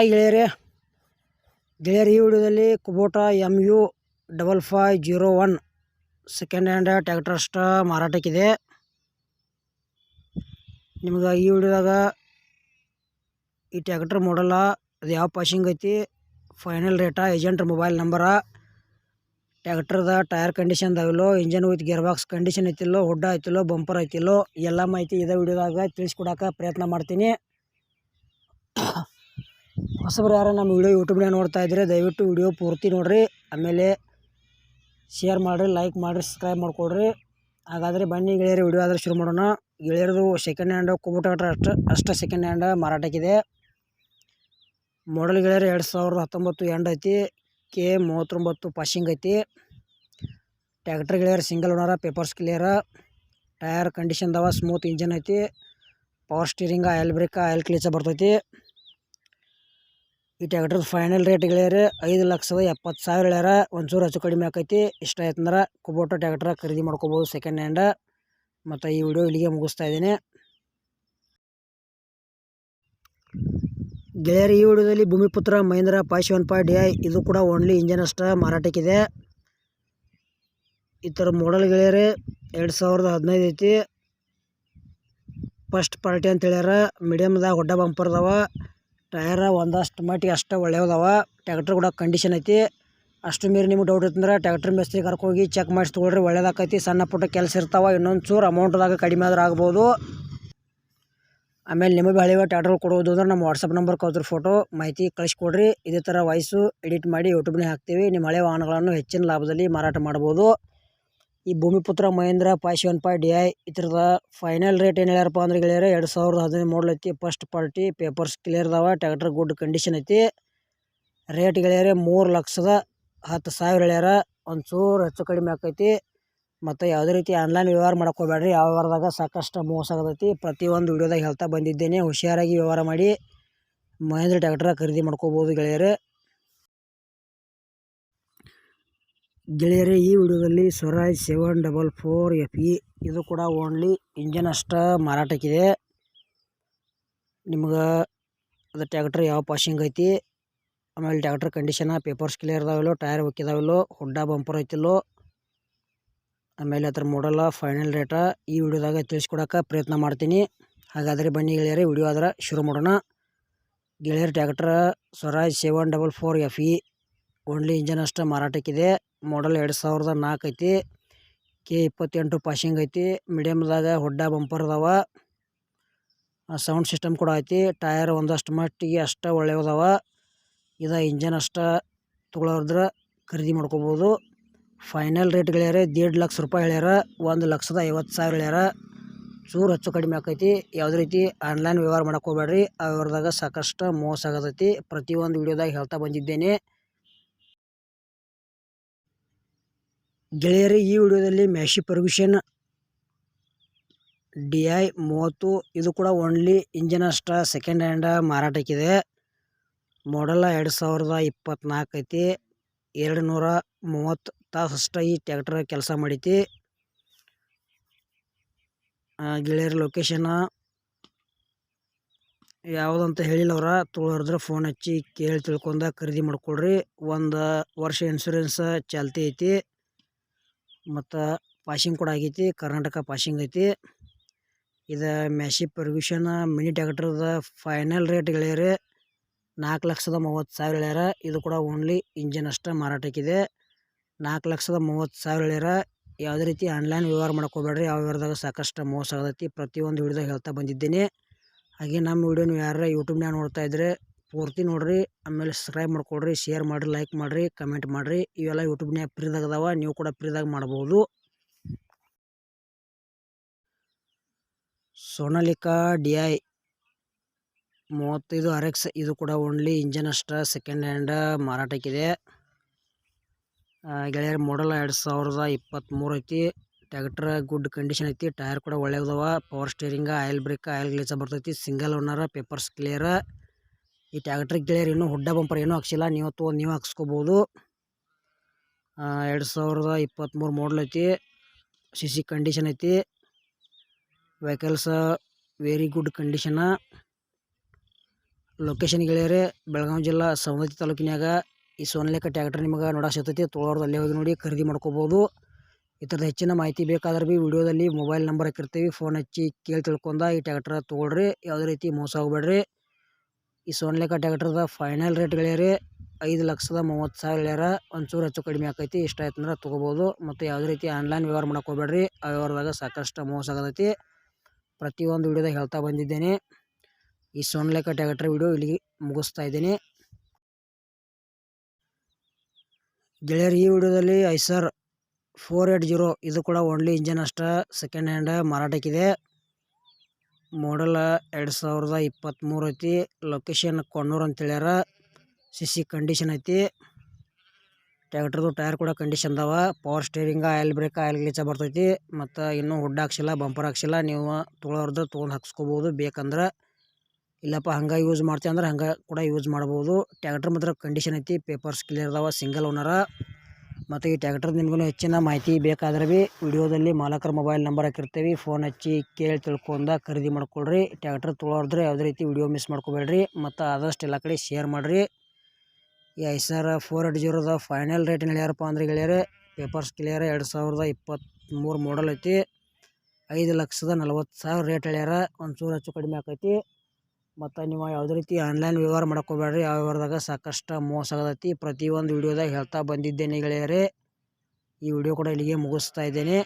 Hi ಗೆಳೆಯರೇ ಗೆಳೆಯರು ವಿಡಿಯೋದಲ್ಲಿ Kubota M U double five zero one second hand tractor ಅಷ್ಟ ಮಾರಾಟಕ್ಕಿದೆ. ನಿಮ್ಗೆ ಈ ವಿಡಿಯೋದಾಗ ಈ ಟ್ಯಾಕ್ಟರ್ ಮಾಡಲ್ಲ ಅದು ಯಾವ ಪಾಸಿಂಗ್ ಐತಿ ಫೈನಲ್ ರೇಟಾ ಏಜೆಂಟ್ರ ಮೊಬೈಲ್ ನಂಬರ ಟ್ಯಾಕ್ಟರ್ದ tyre condition ಅದಾವಿಲ್ಲೋ engine with gear box condition ಐತಿಲ್ಲೋ ಹುಡ್ಡ ಐತಿಲ್ಲೋ ಬಂಪರ್ ಐತಿಲ್ಲೋ, ಎಲ್ಲ ಮಾಹಿತಿ ಇದೇ ವಿಡಿಯೋದಾಗ ತಿಳಿಸ್ಕೊಡಕ್ಕೆ ಪ್ರಯತ್ನ ಮಾಡ್ತೀನಿ. ಹೊಸಬ್ರು ಯಾರು ನಮ್ಮ ವಿಡಿಯೋ ಯೂಟ್ಯೂಬ್ನಾಗ ನೋಡ್ತಾ ಇದ್ರೆ ದಯವಿಟ್ಟು ವಿಡಿಯೋ ಪೂರ್ತಿ ನೋಡಿರಿ. ಆಮೇಲೆ ಶೇರ್ ಮಾಡಿರಿ ಲೈಕ್ ಮಾಡಿರಿ ಸಬ್ಸ್ಕ್ರೈಬ್ ಮಾಡಿಕೊಡ್ರಿ. ಹಾಗಾದರೆ ಬನ್ನಿ ಗೆಳೆಯರು, ವಿಡಿಯೋ ಆದರೆ ಶುರು ಮಾಡೋಣ. ಗೆಳೆಯರದು ಸೆಕೆಂಡ್ ಹ್ಯಾಂಡ್ ಕುಬುಟ ಅಷ್ಟು ಅಷ್ಟು ಸೆಕೆಂಡ್ ಹ್ಯಾಂಡ್ ಮಾರಾಟಕ್ಕಿದೆ. ಮಾಡಲ್ ಗೆಳೆಯರು, ಎರಡು ಸಾವಿರದ ಹತ್ತೊಂಬತ್ತು ಎಂಡ್ ಐತಿ. ಕೆ ಮೂವತ್ತೊಂಬತ್ತು ಪಾಶಿಂಗ್ ಐತಿ. ಟ್ಯಾಕ್ಟರ್ ಗೆಳೆಯರು single owner papers clear tyre condition ಅದಾವ ಸ್ಮೂತ್ ಇಂಜನ್ ಐತಿ. Power steering oil brake oil clutch ಬರ್ತೈತಿ. ಈ ಟ್ಯಾಕ್ಟ್ರದ ಫೈನಲ್ ರೇಟ್ ಗೆಳೆಯರ ಐದು ಲಕ್ಷದ ಎಪ್ಪತ್ತು ಸಾವಿರ ಹೇಳ್ಯಾರ. ಒಂಚೂರು ಹೆಚ್ಚು ಕಡಿಮೆ ಆಕೈತಿ. ಇಷ್ಟ ಆಯ್ತಂದ್ರೆ ಕುಬೋಟೋ ಟ್ಯಾಕ್ಟ್ರ ಖರೀದಿ ಮಾಡ್ಕೋಬೋದು ಸೆಕೆಂಡ್ ಹ್ಯಾಂಡ್ ಮತ್ತು ಈ ವಿಡಿಯೋ ಇಲ್ಲಿಗೆ ಮುಗಿಸ್ತಾ ಇದ್ದೀನಿ. ಗೆಳೆಯರು, ಈ ವಿಡಿಯೋದಲ್ಲಿ Bhumiputra Mahindra five seven D I, ಇದು ಕೂಡ ಓನ್ಲಿ ಇಂಜನ್ ಅಷ್ಟ ಮಾರಾಟಕ್ಕಿದೆ. ಈ ಥರ ಮಾಡಲ್ ಗೆಳೆಯರೆ, ಎರಡು ಸಾವಿರದ ಹದಿನೈದು ಐತಿ. ಫಸ್ಟ್ ಪಾರ್ಟಿ ಅಂತ ಹೇಳ್ಯಾರ. ಮೀಡಿಯಮ್ದಾಗ ಹೊಡ್ಡ ಬಂಪರ್ ಅದಾವ. ಟಯರ ಒಂದಷ್ಟು ಮಟ್ಟಿಗೆ ಅಷ್ಟು ಒಳ್ಳೆಯದಾವ ಟ್ಯಾಕ್ಟ್ರ್ ಕೂಡ ಕಂಡೀಷನ್ ಐತಿ. ಅಷ್ಟು ಮೀರಿ ನಿಮ್ಗೆ ಡೌಟ್ ಇತ್ತಂದ್ರೆ ಟ್ಯಾಕ್ಟ್ರ್ ಮಿಸ್ತ್ರಿ ಕರ್ಕೋಗಿ ಚೆಕ್ ಮಾಡಿಸಿ ತೊಗೊಳ್ರಿ, ಒಳ್ಳೇದಾಕೈತಿ. ಸಣ್ಣ ಪುಟ್ಟ ಕೆಲಸ ಇರ್ತಾವೆ ಇನ್ನೊಂದು ಚೂರು ಅಮೌಂಟ್ದಾಗ ಕಡಿಮೆ ಆದ್ರೆ ಆಗ್ಬೋದು. ಆಮೇಲೆ ನಿಮಗೆ ಹಳೆಯ ಟ್ಯಾಕ್ಟ್ರ್ ಕೊಡೋದು ಅಂದ್ರೆ ನಮ್ಮ ವಾಟ್ಸಪ್ ನಂಬರ್ ಕಳ್ಸ್ರಿ ಫೋಟೋ ಮಾಹಿತಿ ಕಳಿಸ್ಕೊಡ್ರಿ. ಇದೇ ಥರ ವಾಯ್ಸು ಎಡಿಟ್ ಮಾಡಿ ಯೂಟ್ಯೂಬ್ನೇ ಹಾಕ್ತೀವಿ. ನಿಮ್ಮ ಹಳೆಯ ವಾಹನಗಳನ್ನು ಹೆಚ್ಚಿನ ಲಾಭದಲ್ಲಿ ಮಾರಾಟ ಮಾಡ್ಬೋದು. ಈ ಭೂಮಿಪುತ್ರ ಮಹೇಂದ್ರ ಪಾಶ್ ಒನ್ ಫೈ ಡಿ ಐ ಇದ್ರದ ಫೈನಲ್ ರೇಟ್ ಏನು ಹೇಳ್ಯಾರಪ್ಪ ಅಂದ್ರೆ ಗೆಳೆಯರೆ, ಎರಡು ಸಾವಿರದ ಹದಿನೈದು ಮಾಡಲ್ ಐತಿ. ಫಸ್ಟ್ ಪಾರ್ಟಿ ಪೇಪರ್ಸ್ ಕ್ಲಿಯರ್ ಅದಾವ ಟ್ಯಾಕ್ಟರ್ ಗುಡ್ ಕಂಡೀಷನ್ ಐತಿ. ರೇಟ್ ಗೆಳೆಯರ ಮೂರು ಲಕ್ಷದ ಹತ್ತು ಸಾವಿರ ಹೇಳ್ಯಾರ. ಒಂಚೂರು ಹೆಚ್ಚು ಕಡಿಮೆ ಆಕೈತಿ. ಮತ್ತು ಯಾವುದೇ ರೀತಿ ಆನ್ಲೈನ್ ವ್ಯವಹಾರ ಮಾಡ್ಕೋಬೇಡ್ರಿ ಯಾವ ವ್ಯವಹಾರದಾಗ ಸಾಕಷ್ಟು ಮೋಸ ಆಗತೈತಿ. ಪ್ರತಿಯೊಂದು ವಿಡಿಯೋದಾಗ ಹೇಳ್ತಾ ಬಂದಿದ್ದೇನೆ. ಹುಷಾರಾಗಿ ವ್ಯವಹಾರ ಮಾಡಿ ಮಹೇಂದ್ರ ಟ್ಯಾಕ್ಟರ್ ಖರೀದಿ ಮಾಡ್ಕೋಬೋದು ಗೆಳೆಯರೆ. ಗೆಳೆಯರೇ, ಈ ವಿಡಿಯೋದಲ್ಲಿ Swaraj seven double four F E. ಇದು ಕೂಡ ಓನ್ಲಿ ಇಂಜನ್ ಅಷ್ಟ ಮಾರಾಟಕ್ಕಿದೆ. ನಿಮ್ಗೆ ಅದು ಟ್ಯಾಕ್ಟ್ರ್ ಯಾವ ಪಾಶಿಂಗ್ ಐತಿ, ಆಮೇಲೆ ಟ್ಯಾಕ್ಟ್ರ್ ಕಂಡೀಷನ ಪೇಪರ್ಸ್ ಕ್ಲಿಯರ್ ಅದಾವಿಲ್ಲೋ, ಟೈರ್ ಒಕ್ಕಿದಾವಿಲ್ಲೋ ಹುಡ್ಡ ಬಂಪರ್ ಐತಿಲ್ಲೋ, ಆಮೇಲೆ ಅದ್ರ ಮಾಡಲ್ಲ ಫೈನಲ್ ರೇಟ ಈ ವಿಡಿಯೋದಾಗ ತಿಳಿಸ್ಕೊಡೋಕೆ ಪ್ರಯತ್ನ ಮಾಡ್ತೀನಿ. ಹಾಗಾದರೆ ಬನ್ನಿ ಗೆಳೆಯರೇ, ವಿಡಿಯೋ ಆದ್ರೆ ಶುರು ಮಾಡೋಣ. ಗೆಳೆಯರ್, tractor, Swaraj seven double four F E. Only engine ಅಷ್ಟೇ ಮಾರಾಟಕ್ಕಿದೆ. ಮಾಡಲ್ ಎರಡು ಸಾವಿರದ ನಾಲ್ಕು ಐತಿ. ಕೆ ಇಪ್ಪತ್ತೆಂಟು ಪಾಸಿಂಗ್ ಐತಿ. ಮೀಡಿಯಮ್ದಾಗ ಹೊಡ್ಡ ಬಂಪರ್ ಅದಾವ. ಸೌಂಡ್ ಸಿಸ್ಟಮ್ ಕೂಡ ಐತಿ. ಟಯರ್ ಒಂದಷ್ಟು ಮಟ್ಟಿಗೆ ಅಷ್ಟೇ ಒಳ್ಳೆಯದವ ಇದು ಇಂಜನ್ ಅಷ್ಟೇ ತೊಗೊಳೋದ್ರ ಖರೀದಿ ಮಾಡ್ಕೋಬೋದು. ಫೈನಲ್ ರೇಟ್ ಹೇಳ್ಯಾರ ದೇಡ್ ಲಕ್ಷ ರೂಪಾಯಿ ಹೇಳ್ಯಾರ ಒಂದು ಲಕ್ಷದ ಐವತ್ತು ಸಾವಿರ ಹೇಳ್ಯಾರ ಚೂರು ಹೆಚ್ಚು ಕಡಿಮೆ ಆಕೈತಿ. ಯಾವುದೇ ರೀತಿ ಆನ್ಲೈನ್ ವ್ಯವಹಾರ ಮಾಡಕ್ಕೆ ಹೋಗ್ಬೇಡ್ರಿ ಆ ವ್ಯವಹಾರದಾಗ ಸಾಕಷ್ಟು ಮೋಸ ಆಗತೈತಿ. ಪ್ರತಿಯೊಂದು ವಿಡಿಯೋದಾಗ ಹೇಳ್ತಾ ಬಂದಿದ್ದೇನೆ. ಗೆಳೆಯರೇ, ಈ ವಿಡಿಯೋದಲ್ಲಿ ಮ್ಯಾಶಿ ಪರ್ಗುಷನ್ ಡಿ ಐ ಮೂವತ್ತು, ಇದು ಕೂಡ ಓನ್ಲಿ ಇಂಜನ್ ಅಷ್ಟ ಸೆಕೆಂಡ್ ಹ್ಯಾಂಡ್ ಮಾರಾಟಕ್ಕಿದೆ. ಮಾಡಲ್ಲ ಎರಡು ಸಾವಿರದ ಇಪ್ಪತ್ತ್ನಾಲ್ಕು ಐತಿ, ಎರಡು ನೂರ ಮೂವತ್ತು ತಾಸು ಅಷ್ಟ ಈ ಟ್ಯಾಕ್ಟರ್ ಕೆಲಸ ಮಾಡೈತಿ. ಗೆಳೆಯರ ಲೊಕೇಶನ್ ಯಾವುದಂತ ಹೇಳಿಲ್ಲ ಅವ್ರ ತೊಗೊಳೋದ್ರ ಫೋನ್ ಹಚ್ಚಿ ಕೇಳಿ ತಿಳ್ಕೊಂಡ ಖರೀದಿ ಮಾಡ್ಕೊಳ್ರಿ ಒಂದು ವರ್ಷ ಇನ್ಶೂರೆನ್ಸ್ ಚಾಲ್ತಿ ಐತಿ. ಮತ್ತು ಪಾಶಿಂಗ್ ಕೂಡ ಆಗೈತಿ, ಕರ್ನಾಟಕ ಪಾಶಿಂಗ್ ಐತಿ. ಇದು ಮ್ಯಾಶಿ ಪರ್ಗ್ಯೂಷನ್, ಮಿನಿ ಟ್ಯಾಕ್ಟ್ರದ ಫೈನಲ್ ರೇಟ್ ಗೆಳೆಯರೆ ನಾಲ್ಕು ಲಕ್ಷದ ಮೂವತ್ತು ಸಾವಿರ ಹೇಳ್ಯಾರ ಇದು ಕೂಡ ಓನ್ಲಿ ಇಂಜಿನ್ ಅಷ್ಟೇ ಮಾರಾಟಕ್ಕಿದೆ. ನಾಲ್ಕು ಲಕ್ಷದ ಮೂವತ್ತು ಸಾವಿರ ಹೇಳ್ಯಾರ ಯಾವುದೇ ರೀತಿ ಆನ್ಲೈನ್ ವ್ಯವಹಾರ ಮಾಡ್ಕೋಬೇಡ್ರಿ ಯಾವ ವ್ಯವಹಾರದಾಗ ಸಾಕಷ್ಟು ಮೋಸ ಆಗತೈತಿ, ಪ್ರತಿಯೊಂದು ವಿಡಿಯೋದಾಗ ಹೇಳ್ತಾ ಬಂದಿದ್ದೀನಿ. ಹಾಗೆ ನಮ್ಮ ವಿಡಿಯೋನ ಯಾರು ಯೂಟ್ಯೂಬ್ನಾಗ ನೋಡ್ತಾ ಇದ್ದರೆ ಪೂರ್ತಿ ನೋಡ್ರಿ, ಆಮೇಲೆ ಸಬ್ಸ್ಕ್ರೈಬ್ ಮಾಡ್ಕೊಡ್ರಿ ಶೇರ್ ಮಾಡಿರಿ ಲೈಕ್ ಮಾಡಿರಿ ಕಮೆಂಟ್ ಮಾಡಿರಿ. ಇವೆಲ್ಲ ಯೂಟ್ಯೂಬ್ನ್ಯಾಗ ಫ್ರೀದಾಗ ಅದಾವ, ನೀವು ಕೂಡ ಫ್ರೀದಾಗ ಮಾಡ್ಬೋದು. ಸೋನಾಲಿಕಾ ಡಿ ಐ ಮೂವತ್ತೈದು ಆರ್ ಎಕ್ಸ್ ಇದು ಕೂಡ ಓನ್ಲಿ ಇಂಜನ್ ಅಷ್ಟ ಸೆಕೆಂಡ್ ಹ್ಯಾಂಡ್ ಮಾರಾಟಕ್ಕಿದೆ. ಗೆಳೆಯರ ಮಾಡಲ್ ಎರಡು ಸಾವಿರದ ಇಪ್ಪತ್ತ್ಮೂರು ಐತಿ. ಟ್ಯಾಕ್ಟರ್ ಗುಡ್ ಕಂಡೀಷನ್ ಐತಿ ಟೈರ್ ಕೂಡ ಒಳ್ಳೆಯದವ power steering oil brake oil ಗ್ಲೀಸ ಬರ್ತೈತಿ. ಸಿಂಗಲ್ ಓನರ ಪೇಪರ್ಸ್ ಕ್ಲಿಯರ ಈ ಟ್ಯಾಕ್ಟ್ರಿಗೆ ಗೆಳೆಯರ್ ಇನ್ನು ಹುಡ್ಡ ಬಂಪರ್ ಏನೂ ಹಾಕ್ಸಿಲ್ಲ. ನೀವು ತೊಗೊಂಡು ನೀವು ಹಾಕ್ಸ್ಕೊಬೋದು. ಎರಡು ಸಾವಿರದ ಇಪ್ಪತ್ತ್ಮೂರು ಮಾಡಲ್ ಐತಿ. ಸಿ ಸಿ ಕಂಡೀಷನ್ ಐತಿ. Vehicles very good condition location ಗೆಳೆಯರೆ, ಬೆಳಗಾವಿ ಜಿಲ್ಲಾ ಸವದತ್ತಿ ತಾಲೂಕಿನಾಗ ಈ ಸೋನಲೇಖ ಟ್ಯಾಕ್ಟರ್ ನಿಮಗೆ ನೋಡಕ್ಕೆ ಸಿಗ್ತೈತಿ. ತೋಳೋರ್ದು ಅಲ್ಲೇ ಹೋಗಿ ನೋಡಿ ಖರೀದಿ ಮಾಡ್ಕೋಬೋದು. ಈ ಥರದ ಹೆಚ್ಚಿನ ಮಾಹಿತಿ ಬೇಕಾದ್ರೆ ಭೀ ವಿಡಿಯೋದಲ್ಲಿ ಮೊಬೈಲ್ ನಂಬರ್ ಹಾಕಿರ್ತೀವಿ. ಫೋನ್ ಹಚ್ಚಿ ಕೇಳಿ ತಿಳ್ಕೊಂಡ ಈ ಟ್ಯಾಕ್ಟ್ರ್ ತೊಗೊಳ್ರಿ. ಯಾವುದೇ ರೀತಿ ಮೋಸ ಹೋಗ್ಬೇಡ್ರಿ ಈ ಸೋನಲೇಖ ಟ್ಯಾಕ್ಟರ್ದ ಫೈನಲ್ ರೇಟ್ ಗೆಳೆಯರಿ ಐದು ಲಕ್ಷದ ಮೂವತ್ತು ಸಾವಿರ ಹೇಳ್ಯಾರ. ಒಂಚೂರು ಹೆಚ್ಚು ಕಡಿಮೆ ಆಕೈತಿ, ಇಷ್ಟ ಆಯ್ತು ಅಂದ್ರೆ ತೊಗೋಬೋದು. ಮತ್ತು ಯಾವುದೇ ರೀತಿ ಆನ್ಲೈನ್ ವ್ಯವಹಾರ ಮಾಡಕ್ಕೆ ಹೋಗ್ಬೇಡ್ರಿ, ಆ ವ್ಯವಹಾರದಾಗ ಸಾಕಷ್ಟು ಮೋಸ ಆಗತೈತಿ. ಪ್ರತಿಯೊಂದು ವಿಡಿಯೋದಾಗ ಹೇಳ್ತಾ ಬಂದಿದ್ದೇನೆ. ಈ ಸೋನಲೇಖ ಟ್ಯಾಕ್ಟರ್ ವಿಡಿಯೋ ಇಲ್ಲಿಗೆ ಮುಗಿಸ್ತಾ ಇದ್ದೀನಿ. ಗೆಳೆಯರು, ಈ ವಿಡಿಯೋದಲ್ಲಿ ಐಸರ್ ಫೋರ್ ಏಟ್ ಜೀರೋ ಇದು ಕೂಡ ಓನ್ಲಿ ಇಂಜನ್ ಅಷ್ಟೇ ಸೆಕೆಂಡ್ ಹ್ಯಾಂಡ್ ಮಾರಾಟಕ್ಕಿದೆ ಮಾಡಲ್ ಎರಡು ಸಾವಿರದ ಇಪ್ಪತ್ತ್ಮೂರು ಐತಿ. ಲೊಕೇಶನ್ ಕೊಣ್ಣೂರು ಅಂತ ಹೇಳ್ಯಾರ. ಸಿ ಸಿ ಕಂಡೀಷನ್ ಐತಿ. ಟ್ಯಾಕ್ಟರ್ದು ಟೈರ್ ಕೂಡ ಕಂಡೀಷನ್ ಅದಾವ. Power steering oil brake oil ಗ್ಲೀಚ ಬರ್ತೈತಿ. ಮತ್ತು ಇನ್ನೂ ಹುಡ್ ಹಾಕ್ಸಿಲ್ಲ ಬಂಪರ್ ಹಾಕ್ಸಿಲ್ಲ. ನೀವು ತೊಗೊಳೋರ್ದು ತೊಗೊಂಡು ಹಾಕ್ಸ್ಕೊಬೋದು. ಬೇಕಂದ್ರೆ ಇಲ್ಲಪ್ಪ, ಹಂಗೆ ಯೂಸ್ ಮಾಡ್ತೀವಿ ಅಂದ್ರೆ ಹಂಗೆ ಕೂಡ ಯೂಸ್ ಮಾಡ್ಬೋದು. ಟ್ಯಾಕ್ಟ್ರ್ ಮಾತ್ರ ಕಂಡೀಷನ್ ಐತಿ. ಪೇಪರ್ಸ್ ಕ್ಲಿಯರ್ ಅದಾವ. ಸಿಂಗಲ್ ಓನರ ಮತ್ತು ಈ ಟ್ಯಾಕ್ಟರ್ ನಿಮ್ಗೂ ಹೆಚ್ಚಿನ ಮಾಹಿತಿ ಬೇಕಾದ್ರೆ ಭೀ ವಿಡಿಯೋದಲ್ಲಿ ಮಾಲಕರ ಮೊಬೈಲ್ ನಂಬರ್ ಹಾಕಿರ್ತೀವಿ. ಫೋನ್ ಹಚ್ಚಿ ಕೇಳಿ ತಿಳ್ಕೊಂಡ ಖರೀದಿ ಮಾಡ್ಕೊಳ್ರಿ. ಟ್ಯಾಕ್ಟರ್ ತೊಗೊಳೋದ್ರೆ ಯಾವುದೇ ರೀತಿ ವಿಡಿಯೋ ಮಿಸ್ ಮಾಡ್ಕೋಬೇಡ್ರಿ. ಮತ್ತು ಆದಷ್ಟು ಎಲ್ಲ ಕಡೆ ಶೇರ್ ಮಾಡಿರಿ. ಈ ಐಸರ್ ಫೋರ್ ಏಟ್ ಜೀರೋದ ಫೈನಲ್ ರೇಟ್ ಹೇಳ್ಯಾರಪ್ಪ ಅಂದ್ರೆ ಗೆಳೆಯರೆ, ಪೇಪರ್ಸ್ ಕ್ಲಿಯರ್ ಎರಡು ಸಾವಿರದ ಇಪ್ಪತ್ತ್ಮೂರು ಮಾಡಲ್ ಐತಿ. ಐದು ಲಕ್ಷದ ನಲ್ವತ್ತು ಸಾವಿರ ರೇಟ್ ಹೇಳ್ಯಾರ. ಒಂಚೂರು ಹೆಚ್ಚು ಕಡಿಮೆ ಆಕೈತಿ. ಮತ್ತು ನೀವು ಯಾವುದೇ ರೀತಿ ಆನ್ಲೈನ್ ವ್ಯವಹಾರ ಮಾಡಕ್ಕೆ ಯಾವ ವ್ಯವಹಾರದಾಗ ಸಾಕಷ್ಟು ಮೋಸ ಆಗತೈತಿ. ಪ್ರತಿಯೊಂದು ವಿಡಿಯೋದಾಗ ಹೇಳ್ತಾ ಬಂದಿದ್ದೇನೆ ಗೆಳೆಯರೇ. ಈ ವಿಡಿಯೋ ಕೂಡ ಇಲ್ಲಿಗೆ ಮುಗಿಸ್ತಾ ಇದ್ದೇನೆ.